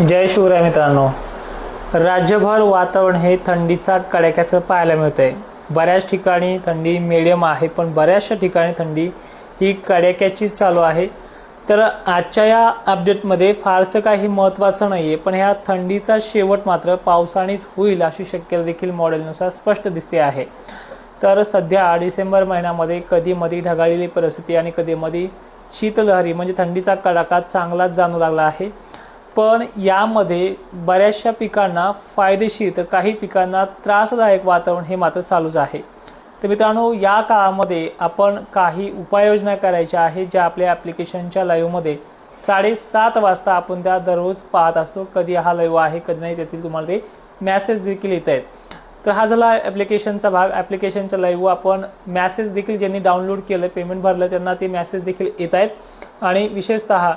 जय शिवराय मित्रांनो. राज्यभर वातावरण हे थंडीचा कडाक्याचं पाहायला मिळतंय. बऱ्याच ठिकाणी थंडी मिडियम आहे पण बऱ्याचशा ठिकाणी थंडी ही कडाक्याचीच चालू आहे. तर आजच्या या अपडेटमध्ये फारसं काही महत्त्वाचं नाही आहे पण ह्या थंडीचा शेवट मात्र पावसानेच होईल अशी शक्यता देखील मॉडेलनुसार स्पष्ट दिसते आहे. तर सध्या डिसेंबर महिन्यामध्ये कधी मधी ढगाळलेली परिस्थिती आणि कधी मधी शीतलहरी म्हणजे थंडीचा कडाका चांगलाच जाणू लागला आहे. पण यामध्ये बऱ्याचशा पिकांना फायदेशीर तर काही पिकांना त्रासदायक वातावरण हे मात्र चालूच आहे. तर मित्रांनो या काळामध्ये आपण काही उपाययोजना करायच्या आहेत ज्या आपल्या ॲप्लिकेशनच्या लाईव्हमध्ये साडेसात वाजता आपण त्या दररोज पाहत असतो. कधी हा लाईव्ह आहे कधी नाही त्यातील तुम्हाला ते मॅसेज देखील येत आहेत. तर हा झाला ॲप्लिकेशनचा भाग. ॲप्लिकेशनचा लाईव्ह आपण मॅसेज देखील ज्यांनी डाउनलोड केलं पेमेंट भरलं त्यांना ते मॅसेज देखील येत आहेत. आणि विशेषतः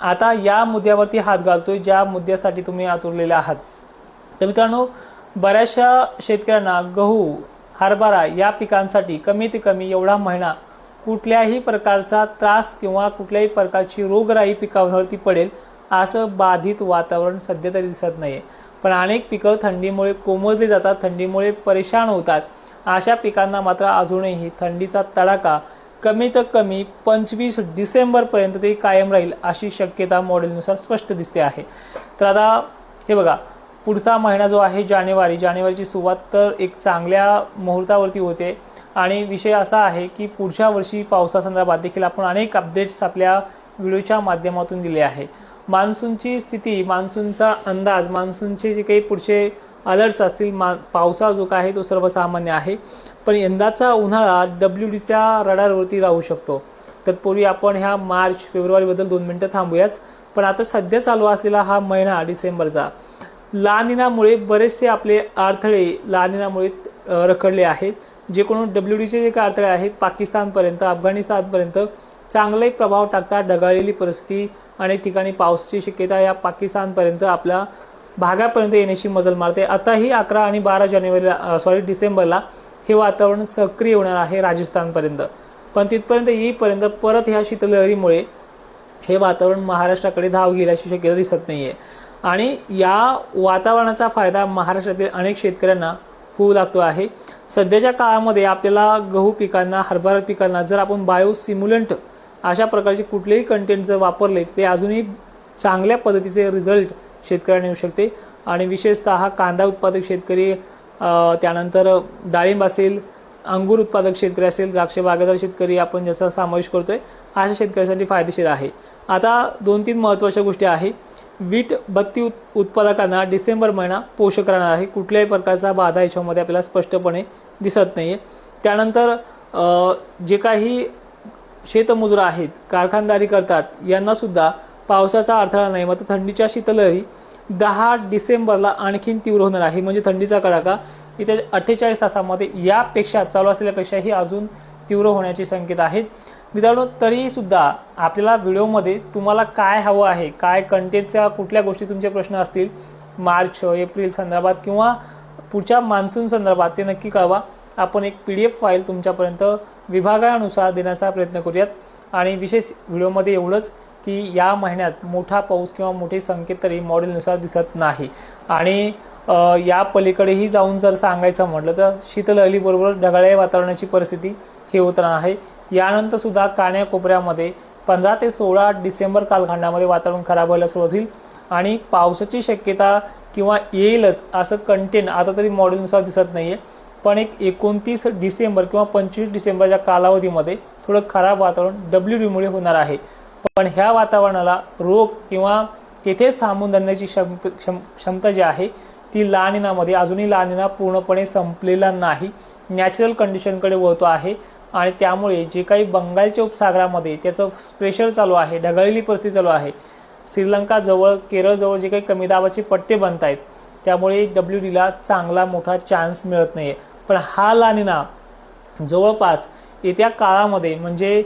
आता या मुद्द्यावरती हात घालतोय ज्या मुद्द्यासाठी तुम्ही आतुरलेले आहात. तर मित्रांनो बऱ्याचशा शेतकऱ्यांना गहू हरभरा या पिकांसाठी कमीत कमी एवढा महिना कुठल्याही प्रकारचा त्रास किंवा कुठल्याही प्रकारची रोगराई पिकावरती पडेल असं बाधित वातावरण सध्या तरी दिसत नाही पण अनेक पिकं थंडीमुळे कोमजली जातात थंडीमुळे परेशान होतात. अशा पिकांना मात्र अजूनही थंडीचा तडाखा कमीत कमी पंचवीस डिसेंबरपर्यंत ते कायम राहील अशी शक्यता मॉडेलनुसार स्पष्ट दिसते आहे. तर आता हे बघा पुढचा महिना जो आहे जानेवारी जानेवारीची सुरुवात तर एक चांगल्या मुहूर्तावरती होते. आणि विषय असा आहे की पुढच्या वर्षी पावसासंदर्भात देखील आपण अनेक अपडेट्स आपल्या व्हिडिओच्या माध्यमातून दिले आहे. मान्सूनची स्थिती मान्सूनचा अंदाज मान्सूनचे जे काही पुढचे अलर्ट्स असतील मा पावसा जो काय आहे तो सर्वसामान्य आहे. पण यंदाचा उन्हाळा डब्ल्यू डीच्या रडारवरती राहू शकतो. तत्पूर्वी आपण ह्या मार्च फेब्रुवारीबद्दल दोन मिनटं थांबूयाच पण आता सध्या चालू असलेला हा महिना डिसेंबरचा. लानिनामुळे बरेचसे आपले अडथळे लानिनामुळे रखडले आहेत. जे कोण डब्ल्यू डीचे जे काय अडथळे आहेत पाकिस्तानपर्यंत अफगाणिस्तानपर्यंत चांगले प्रभाव टाकता ढगाळलेली परिस्थिती अनेक ठिकाणी पावसाची शक्यता या पाकिस्तानपर्यंत आपल्या भागापर्यंत येण्याची मजल मारते. आताही अकरा आणि बारा जानेवारीला सॉरी डिसेंबरला हे वातावरण सक्रिय होणार आहे राजस्थानपर्यंत. पण तिथपर्यंत येईपर्यंत परत ह्या शीतलहरीमुळे हे वातावरण महाराष्ट्राकडे धाव घेईल अशी शक्यता दिसत नाहीये. आणि या वातावरणाचा फायदा महाराष्ट्रातील अनेक शेतकऱ्यांना होऊ लागतो आहे. सध्याच्या काळामध्ये आपल्याला गहू पिकांना हरभरा पिकांना जर आपण बायो सिम्युलंट अशा प्रकारचे कुठलेही कंटेंट जर वापरले ते अजूनही चांगल्या पद्धतीचे रिझल्ट शेतकऱ्यांना येऊ शकते. आणि विशेषतः कांदा उत्पादक शेतकरी त्यानंतर डाळिंब असेल अंगूर उत्पादक शेतकरी असेल द्राक्ष बागायतदार शेतकरी आपण ज्याचा समावेश करतोय अशा शेतकऱ्यांसाठी फायदेशीर आहे. आता दोन तीन महत्त्वाच्या गोष्टी आहे. वीट बत्ती उत- उत्पादकांना डिसेंबर महिना पोषक राहणार आहे. कुठल्याही प्रकारचा बाधा याच्यामध्ये आपल्याला स्पष्टपणे दिसत नाही आहे त्यानंतर जे काही शेतमजूर आहेत कारखानदारी करतात यांनासुद्धा पावसाचा अडथळा नाही. मात्र थंडीच्या शीतलहरी दहा डिसेंबरला आणखीन तीव्र होणार आहे. म्हणजे थंडीचा कडाका इथे अठ्ठेचाळीस तासामध्ये यापेक्षा चालू असलेल्यापेक्षाही अजून तीव्र होण्याचे संकेत आहेत. मित्रांनो तरी सुद्धा आपल्याला व्हिडिओमध्ये तुम्हाला काय हवं आहे काय कंटेंटच्या कुठल्या गोष्टी तुमचे प्रश्न असतील मार्च एप्रिल संदर्भात किंवा पुढच्या मान्सून संदर्भात ते नक्की कळवा. आपण एक पी डी एफ फाईल तुमच्यापर्यंत विभागानुसार देण्याचा प्रयत्न करूयात. आणि विशेष व्हिडिओमध्ये एवढंच. की या महिन्यात मोठा पाऊस किंवा मोठे संकेत तरी मॉडेलनुसार दिसत नाही. आणि या पलीकडेही जाऊन जर सांगायचं म्हटलं तर शीतलहरीबरोबर ढगाळ्या वातावरणाची परिस्थिती हे होत आहे. यानंतर सुद्धा कान्याकोपऱ्यामध्ये पंधरा ते सोळा डिसेंबर कालखंडामध्ये वातावरण खराब व्हायला सुरुवात होईल आणि पावसाची शक्यता किंवा येईलच असं कंटेन आता तरी मॉडेलनुसार दिसत नाही आहे पण एक एकोणतीस डिसेंबर किंवा पंचवीस डिसेंबरच्या कालावधीमध्ये थोडं खराब वातावरण डब्ल्यू डीमुळे होणार आहे. पण ह्या वातावरणाला रोग किंवा तेथेच थांबून धरण्याची क्षम क्षम- क्षमता जी आहे ती लानिनामध्ये अजूनही लानिना पूर्णपणे संपलेला नाही. नॅचरल कंडिशनकडे वळतो आहे आणि त्यामुळे जे काही बंगालच्या उपसागरामध्ये त्याचं प्रेशर चालू आहे ढगाळलेली परिस्थिती चालू आहे. श्रीलंका जवळ केरळजवळ जे काही कमी दाबाचे पट्टे बनत आहेत त्यामुळे डब्ल्यू डीला चांगला मोठा चान्स मिळत नाहीये. पण हा लानिना जवळपास येत्या काळामध्ये म्हणजे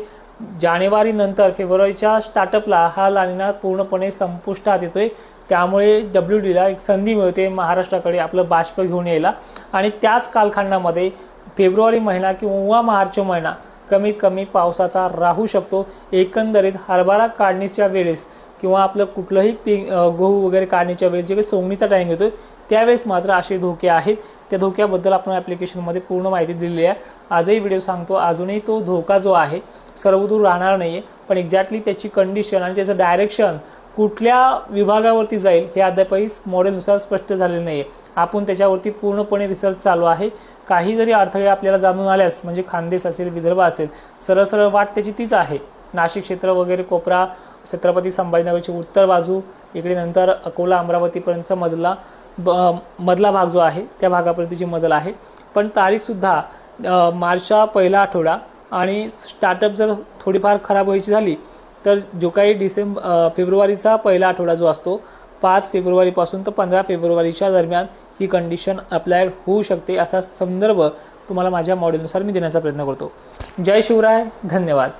जानेवारी नंतर फेब्रुवारीच्या स्टार्टअपला हा लानिना पूर्णपणे संपुष्टात येतोय. त्यामुळे डब्ल्यू डीला एक संधी मिळते महाराष्ट्राकडे आपलं बाष्प घेऊन यायला. आणि त्याच कालखंडामध्ये फेब्रुवारी महिना किंवा मार्च महिना कमीत कमी पावसाचा राहू शकतो. एकंदरीत हरभरा काढणीच्या वेळेस किंवा आपलं कुठलंही पीक गहू वगैरे काढण्याच्या वेळेस जे काही सोंगणीचा टाईम येतो त्यावेळेस मात्र असे धोके आहेत. त्या धोक्याबद्दल आपण ॲप्लिकेशनमध्ये पूर्ण माहिती दिलेली आहे. आजही व्हिडिओ सांगतो अजूनही तो धोका जो आहे सर्वदूर राहणार नाही आहे पण एक्झॅक्टली त्याची कंडिशन आणि त्याचं डायरेक्शन कुठल्या विभागावरती जाईल हे अद्यापही मॉडेलनुसार स्पष्ट झालेलं नाही आहे आपण त्याच्यावरती पूर्णपणे रिसर्च चालू आहे. काही जरी अडथळे आपल्याला जाणून आल्यास म्हणजे खानदेश असेल विदर्भ असेल सरळ सरळ वाट त्याची तीच आहे. नाशिक क्षेत्र वगैरे कोपरा छत्रपती संभाजीनगरची उत्तर बाजू इकडे नंतर अकोला अमरावतीपर्यंतचा मजला ब मधला भाग जो आहे त्या भागापर्यंतची मजल आहे. पण तारीखसुद्धा मार्चच्या मार्चचा पहिला आठवडा आणि स्टार्टअप जर थोडीफार खराब व्हायची झाली तर जो काही डिसेंब फेब्रुवारीचा पहिला आठवडा जो असतो पाच फेब्रुवारीपासून तर पंधरा फेब्रुवारीच्या दरम्यान ही कंडिशन अप्लायड होऊ शकते असा संदर्भ तुम्हाला माझ्या मॉडेलनुसार मी देण्याचा प्रयत्न करतो. जय शिवराय धन्यवाद.